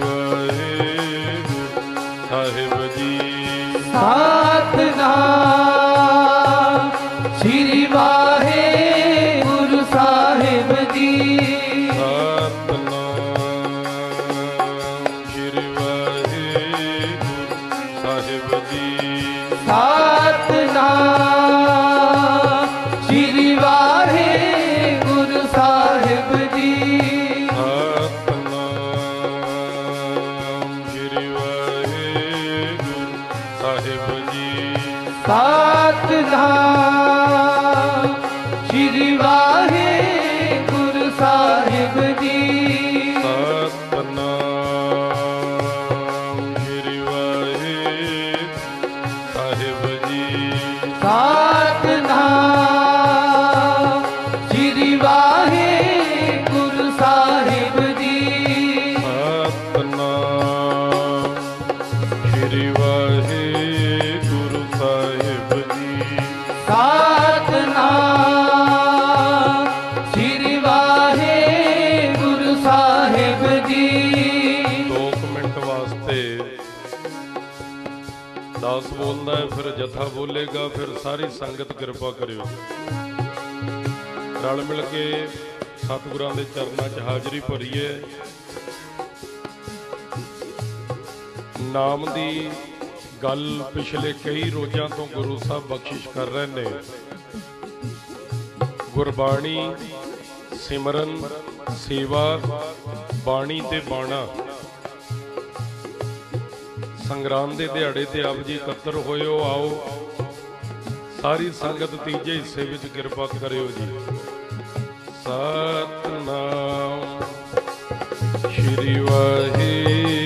ਵਾਹਿਗੁਰੂ ਸਾਹਿਬ ਜੀ। ਸਤਨਾਮ ਸਤਨਾਮ ਬੋਲਦਾ ਫਿਰ ਬੋਲੇਗਾ, ਫਿਰ ਸਾਰੀ ਸੰਗਤ ਕਿਰਪਾ ਕਰਿਓ। ਰਲ ਮਿਲ ਕੇ ਸਤਿਗੁਰਾਂ ਦੇ ਚਰਨਾਂ 'ਚ ਹਾਜ਼ਰੀ ਭਰੀਏ। ਨਾਮ ਦੀ ਗੱਲ ਪਿਛਲੇ ਕਈ ਰੋਜ਼ਾਂ ਤੋਂ ਗੁਰੂ ਸਾਹਿਬ ਬਖਸ਼ਿਸ਼ ਕਰ ਰਹੇ ਨੇ। ਗੁਰਬਾਣੀ, ਸਿਮਰਨ, ਸੇਵਾ, ਬਾਣੀ ਤੇ ਬਾਣਾ। ਸੰਗਰਾਮ ਦੇ ਦਿਹਾੜੇ ਤੇ ਆਪ ਜੀ ਇਕੱਤਰ ਹੋਇਓ, ਆਓ। ਸਾਰੀ ਸੰਗਤ ਤੀਜੇ ਹਿੱਸੇ ਵਿੱਚ ਕਿਰਪਾ ਕਰਿਓ ਜੀ। ਸਤਨਾਮ। ਸ਼੍ਰੀ ਵਾਹਿਗੁਰੂ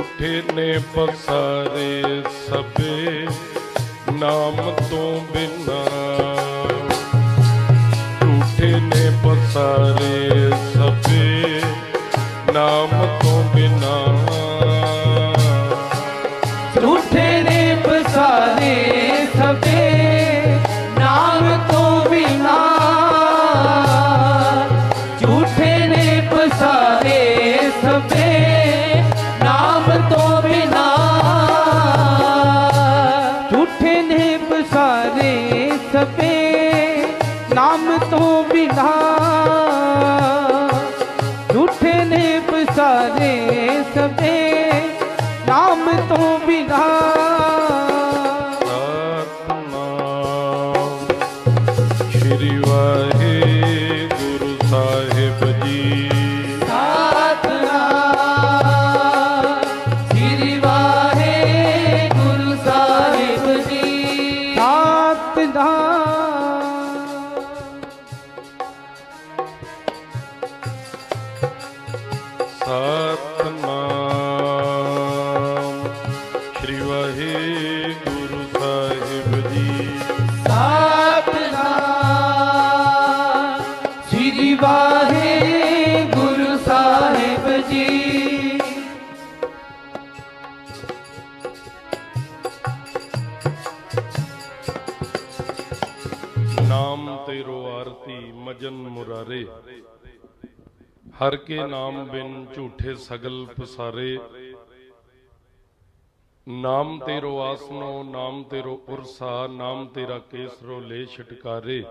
ਝੂਠੇ ਨੇ ਪਸਾਰੇ ਸਭੇ, ਨਾਮ ਤੋਂ ਬਿਨਾ। ਝੂਠੇ ਨੇ ਪਸਾਰੇ ਸਭੇ, ਨਾਮ ਤੋਂ ਬਿਨਾ। ਝੂਠੇ ਨੇ ਪਸਾਰੇ ਝੂਠੇ ਨੇ ਸਭੇ ਨਾਮ ਤੋਂ ਬਿਨਾ ਝੂਠੇ ਨੇ ਪਸਾਰੇ ਸਭੇ ਨਾਮ ਤੋਂ ਬਿਨਾ ਸਤਨਾਮ ਸ਼੍ਰੀ ਵਾਹਿਗੁਰੂ ਸਤਨਾਮ ਸ੍ਰੀ ਵਾਹਿਗੁਰੂ ਸਾਹਿਬ ਜੀ। ਸਤਨਾਮ। ਸ੍ਰੀ ਵਾਹਿਗੁਰੂ ਸਾਹਿਬ ਜੀ। ਨਾਮ ਤੇਰੋ ਆਰਤੀ ਮਜਨ ਮੁਰਾਰੇ। ਹਰ ਕੇ ਨਾਮ ਬਿਨ ਝੂਠੇ ਸਗਲ ਪਸਾਰੇ। ਨਾਮ ਤੇਰੋ ਆਸਨੋ ਨਾਮ ਤੇਰੋ ਉਰਸਾ ਨਾਮ ਤੇਰਾ ਕੇਸਰੋ ਲੈ ਛਟਕਾਰੇ।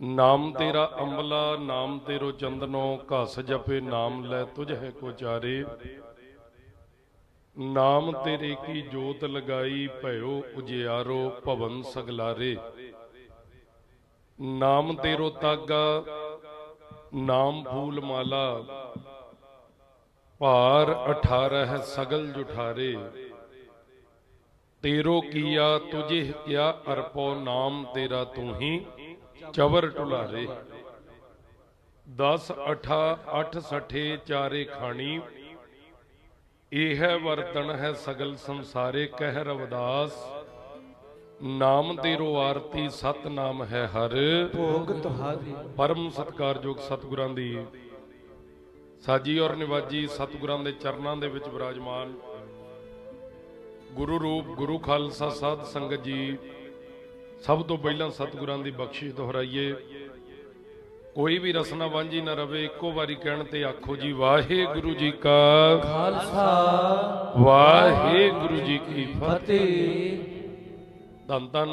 ਨਾਮ ਤੇਰਾ ਅੰਬਲਾ ਨਾਮ ਤੇਰੋ ਚੰਦਨੋ ਘਸ ਜਪੇ ਨਾਮ ਲੈ ਤੁਝ ਹੈ ਕੋ ਚਾਰੇ। ਨਾਮ ਤੇਰੇ ਕੀ ਜੋਤ ਲਗਾਈ ਭਇਓ ਉਜਿਆਰੋ ਭਵਨ ਸਗਲਾਰੇ। ਨਾਮ ਤੇਰੋ ਤਾਗਾ ਨਾਮ ਫੂਲ ਮਾਲਾ ਭਾਰ 18 ਹੈ ਸਗਲ ਜੁਠਾਰੇ ਤੇਰੋ ਕੀਆ ਤੁਝੇ ਕਿਆ ਅਰਪੋ ਨਾਮ ਤੇਰਾ ਤੂੰ ਹੀ ਚਵਰ ਟੁਲਾਰੇ 10 8 8 ਸਠੇ ਚਾਰੇ ਖਾਣੀ ਇਹ ਹੈ ਵਰਤਨ ਹੈ ਸਗਲ ਸੰਸਾਰੇ ਕਹਿ ਰਵਦਾਸ ਨਾਮ ਤੇਰੋ ਆਰਤੀ ਸਤ ਨਾਮ ਹੈ ਹਰ। ਭੋਗ ਤੁਹਾਰੇ ਪਰਮ ਸਤਕਾਰਯੋਗ ਸਤਿਗੁਰਾਂ ਦੀ। ਸਾਜੀ ਔਰ ਨਿਵਾਜੀ ਸਤਿਗੁਰਾਂ ਦੇ ਚਰਨਾਂ ਦੇ ਵਿੱਚ ਵਿਰਾਜਮਾਨ ਗੁਰੂ ਰੂਪ ਗੁਰੂ ਖਾਲਸਾ ਸਾਧ ਸੰਗਤ ਜੀ ਸਭ ਤੋਂ ਪਹਿਲਾਂ ਸਤਿਗੁਰਾਂ ਦੀ ਬਖਸ਼ਿਸ਼ ਦੁਹਰਾਈਏ। ਕੋਈ ਵੀ ਰਸਨਾ ਵਾਂਝੀ ਨਾ ਰਵੇ ਇੱਕੋ ਵਾਰੀ ਕਹਿਣ ਤੇ ਆਖੋ ਜੀ ਵਾਹਿਗੁਰੂ ਜੀ ਕਾ ਖਾਲਸਾ। ਵਾਹਿਗੁਰੂ ਜੀ ਕੀ ਫਤਿਹ। Tantan